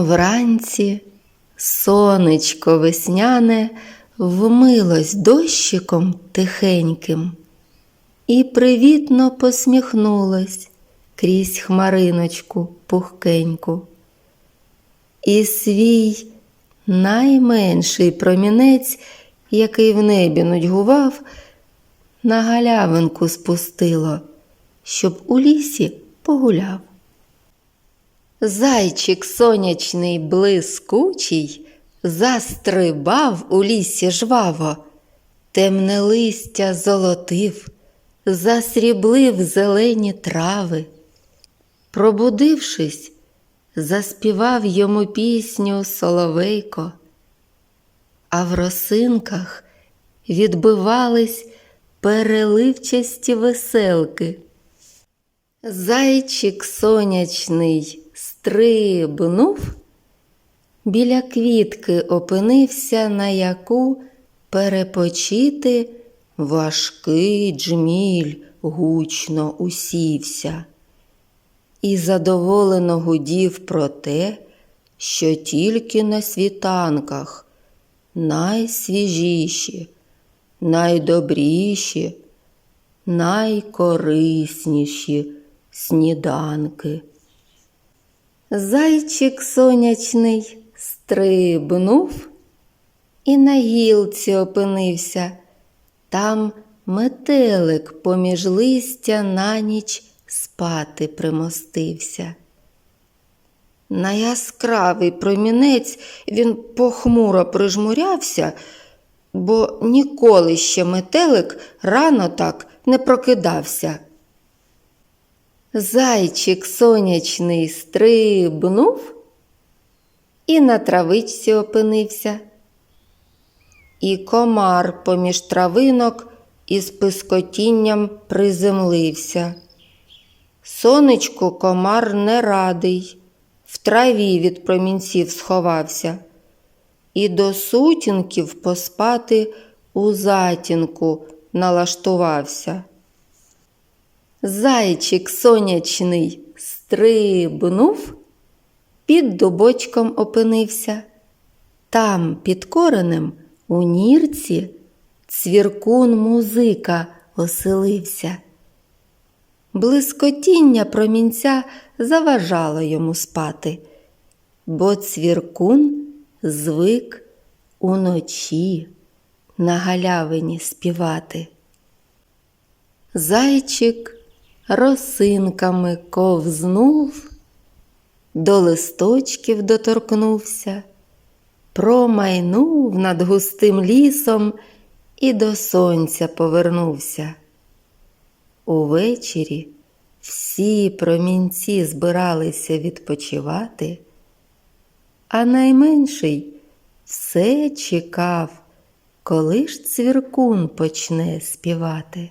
Вранці сонечко весняне вмилось дощиком тихеньким і привітно посміхнулось крізь хмариночку пухкеньку. І свій найменший промінець, який в небі нудьгував, на галявинку спустило, щоб у лісі погуляв. Зайчик сонячний блискучий застрибав у лісі жваво, темне листя золотив, засріблив зелені трави. Пробудившись, заспівав йому пісню соловейко, а в росинках відбивались переливчасті веселки. Зайчик сонячний стрибнув, біля квітки опинився, на яку перепочити важкий джміль гучно усівся і задоволено гудів про те, що тільки на світанках найсвіжіші, найдобріші, найкорисніші сніданки. Зайчик сонячний стрибнув і на гілці опинився. Там метелик поміж листя на ніч спати примостився. На яскравий промінець він похмуро прижмурявся, бо ніколи ще метелик рано так не прокидався. Зайчик сонячний стрибнув і на травичці опинився. І комар поміж травинок із пискотінням приземлився. Сонечку комар не радий, в траві від промінців сховався, і до сутінків поспати у затінку налаштувався. Зайчик сонячний стрибнув, під дубочком опинився. Там, під коренем, у нірці, цвіркун музика оселився. Блискотіння промінця заважало йому спати, бо цвіркун звик уночі на галявині співати. Зайчик росинками ковзнув, до листочків доторкнувся, промайнув над густим лісом і до сонця повернувся. Увечері всі промінці збиралися відпочивати, а найменший все чекав, коли ж цвіркун почне співати.